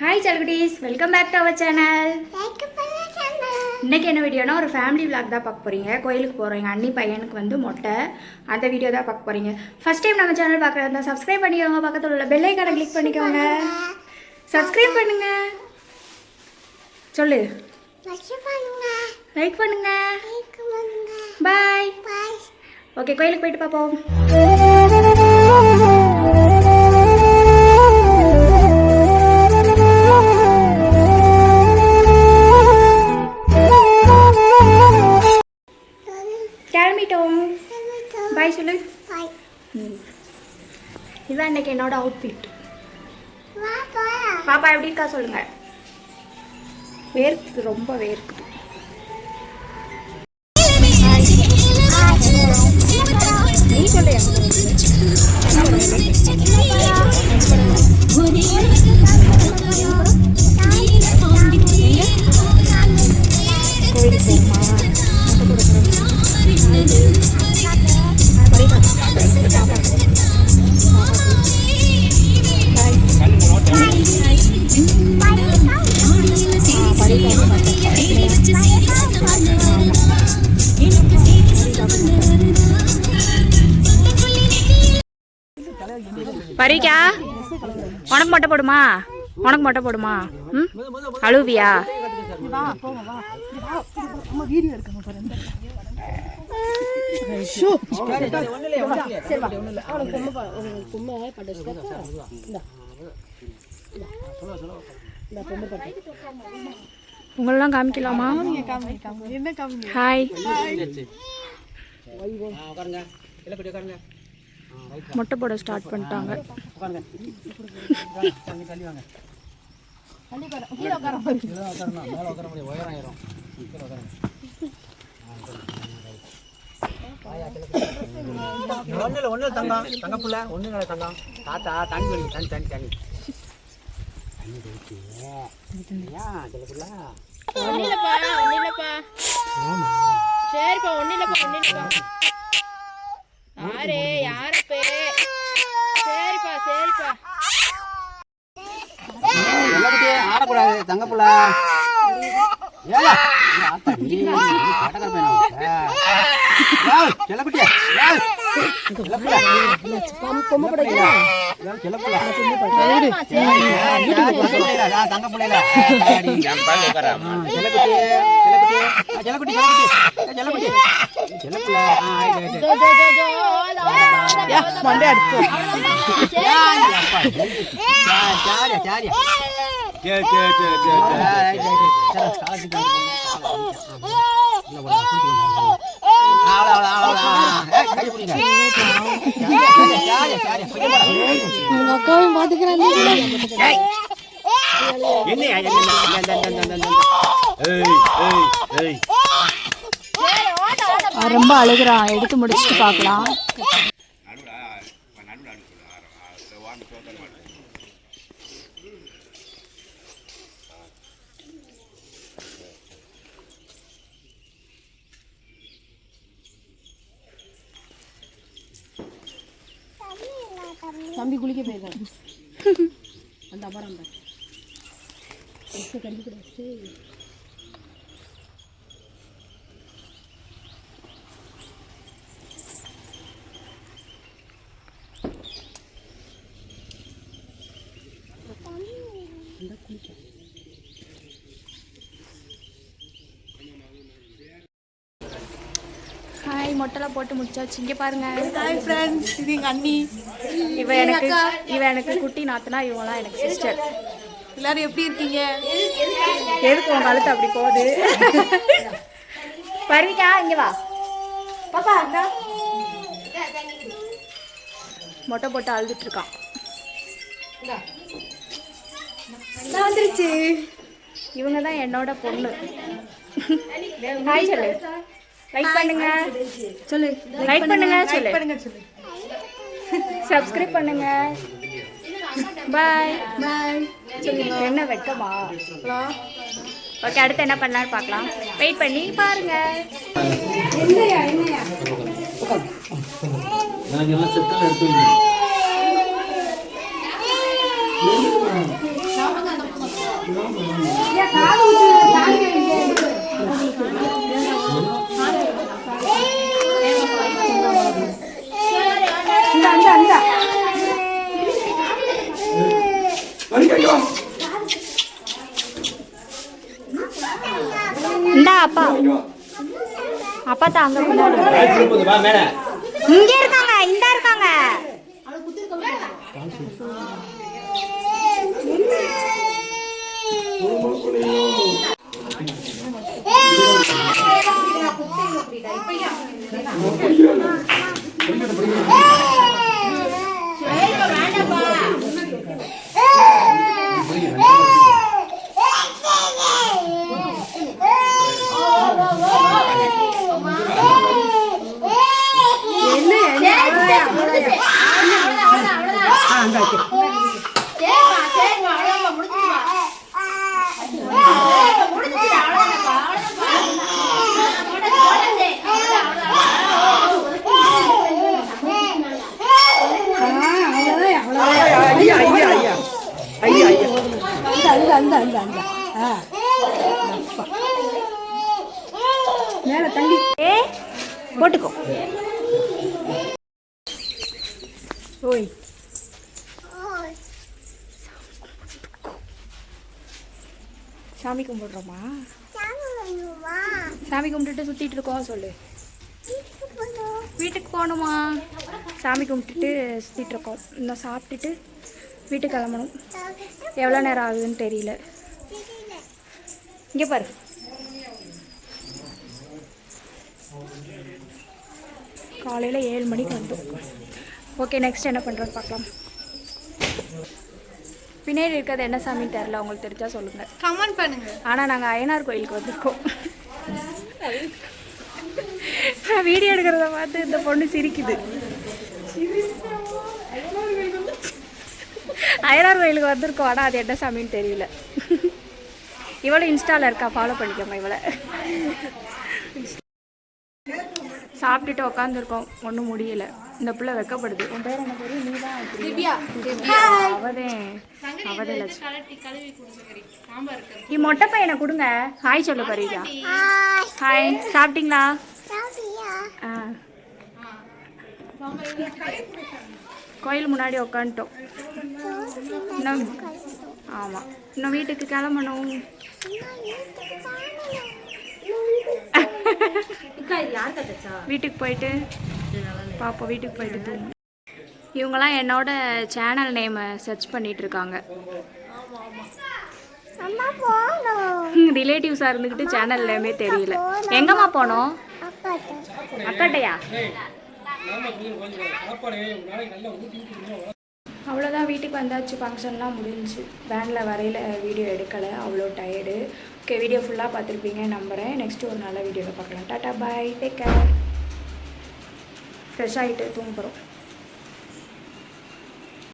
Hi சல்குட்டீஸ் welcome back to our channel இன்னைக்கு என்ன வீடியோனா ஒரு ஃபேமிலி vlog தான் பார்க்க போகிறீங்க கோயிலுக்கு போகிறீங்க அண்ணி பையனுக்கு வந்து மொட்டை. அந்த வீடியோ தான் பார்க்க போகிறீங்க ஃபர்ஸ்ட் டைம் நம்ம சேனல் பார்க்குறதா சப்ஸ்கிரைப் பண்ணிக்கோங்க. பக்கத்தில் உள்ள பெல் ஐக்கானை கிளிக் பண்ணிக்கோங்க. சப்ஸ்கிரைப் பண்ணுங்க. சொல்லு. லைக் பண்ணுங்க. பாய் ஓகே கோயிலுக்கு போயிட்டு பார்ப்போம். இன்னைக்கு என்னோட அவுட்ஃபிட் பாப்பா எப்படி இருக்கா சொல்லுங்க. வேர்க்குது ரொம்ப வேர்க்குது. பரிக்கா? உனக்கு மொட்டை போடுமா? உனக்கு மொட்டை போடுமா? ம்? அழுவியா? உங்களெல்லாம் காமிக்கலாமா? ஹாய் உட்காருங்க. இல்லை இப்படி உட்காருங்க. மொட்டை போட ஸ்டார்ட் பண்ணிட்டாங்க. உட்காருங்க ஒன்றும் இல்லை ஒன்றும் தங்கம் தங்க புள்ள ஒன்றும் இல்லை தங்கம் தாத்தா தண்ணி தண்ணி தண்ணி தண்ணி தண்ணி வலிக்கு ஏன் சில புள்ள ஒன்னிலப்பா யாரு? சரிப்பா எல்லாத்துக்கே ஆடக்கூடாது தங்க புள்ள ஏல பையனா செல்லக்குட்டியா தங்க பிள்ளைல செல்லக்குட்டி செல்லக்குட்டி செல்லக்குட்டி செல்லக்குட்டி செல்லக்குள்ள Joe Joe Joe Joe Monday அடிச்சு சாரியா சாரியா கே கே கே கே உங்க அக்காவும் பாத்துக்கிறாங்க ரொம்ப அழுகுறான் எடுத்து முடிச்சுட்டு பார்க்கலாம் தம்பி குளிக்க போயிருக்காங்க அந்த அப்புறம் ஹாய் மொட்டைலாம் போட்டு முடிச்சாச்சு. இங்கே பாருங்க. ஹாய் ஃப்ரெண்ட்ஸ் இது எங்க அண்ணி. இவ எனக்கு இவ எனக்கு குட்டி நாத்தனா இவங்களாம் எனக்கு சிஸ்டர் எல்லாரும் எப்படி இருக்கீங்க? எதுக்கு உன் கழுத்து அப்படி போகுது? பருவிக்கா இங்க வா. பாப்பா மொட்டை போட்டு அழுதுட்டு இருக்கான். நான் வந்துருச்சு இவங்க தான் என்னோட பொண்ணு. ஹாய் சொல்லு. லைக் பண்ணுங்க. சொல்லு. லைக் பண்ணுங்க சொல்லு. பண்ணுங்க சொல்லு. சப்ஸ்கிரைப் பண்ணுங்க. பாய் பாய் என்ன வெக்கமா? ஓகே அடுத்து என்ன பண்ணலாம்னு பார்க்கலாம். வெயிட் பண்ணி பாருங்க. நாங்கள் எல்லாம் இந்தா அப்பா. அப்பா தான் அங்க இங்க இருக்காங்க மேல தள்ளி. ஏ போட்டுக்கோ. ஓய். சாமி கும்பிடுறோமா? சாமி கும்பிட்டுட்டு சுத்திட்டு இருக்கோம் சொல்லு. வீட்டுக்கு போகணுமா? சாமி கும்பிட்டுட்டு சுத்திட்டு இருக்கோம். இன்னும் சாப்பிட்டுட்டு வீட்டுக்கு கிளம்பணும். எவ்வளோ நேரம் ஆகுதுன்னு தெரியல. இங்கே பாரு. காலையில் ஏழு மணிக்கு வந்தோம். ஓகே நெக்ஸ்ட் என்ன பண்ணுறோன்னு பார்க்கலாம். பின்னாடி இருக்கிறது என்ன சாமின்னு தெரில உங்களுக்கு தெரிஞ்சா சொல்லுங்கள் கமெண்ட் பண்ணுங்க. ஆனால் நாங்கள் அய்யனார் கோயிலுக்கு வந்திருக்கோம். வீடியோ எடுக்கிறத பார்த்து இந்த பொண்ணு சிரிக்குது. அய்யனார் கோயிலுக்கு வந்திருக்கோம் ஆனால் அது என்ன சாமின்னு தெரியல. இவளும் இன்ஸ்டாவில் இருக்கா ஃபாலோ பண்ணிக்கோங்க இவளை. சாப்பிட்டுட்டு உக்காந்துருக்கோம். ஒன்றும் முடியல. இந்த பிள்ளை வெக்கப்படுது. உன் பேர் என்ன பேரு நீ தான் திவ்யா. அவதே. அவதே லட்சுமி நீ மொட்டை பையனை கொடுங்க. ஹாய் சொல்ல பரீஜா. ஹாய் சாப்பிட்டீங்களா? ஆ. கோயில் முன்னாடி உக்காந்துட்டோம். இன்னும் ஆமாம் இன்னும் வீட்டுக்கு கிளம்பணும். வீட்டுக்கு போயிட்டு பாப்போம் வீட்டுக்கு போயிட்டு தூங்கும் இவங்கெல்லாம் என்னோட சேனல் நேமை சர்ச் பண்ணிட்டு இருக்காங்க. ரிலேட்டிவ்ஸாக இருந்துக்கிட்டு சேனல் நேமே தெரியல. எங்கம்மா போனோம்? அக்காட்டையா? அவ்வளோதான் வீட்டுக்கு வந்தாச்சு ஃபங்க்ஷன்லாம் முடிஞ்சு. வேனில் வரையில் வீடியோ எடுக்கலை. அவ்வளோ டயர்டு ஓகே வீடியோ ஃபுல்லாக பார்த்துருப்பீங்க நம்புகிறேன் நெக்ஸ்ட்டு ஒரு நல்ல வீடியோவில் பார்க்கலாம். Tata bye take care fresh ஆகிட்டு தூங்குகிறோம்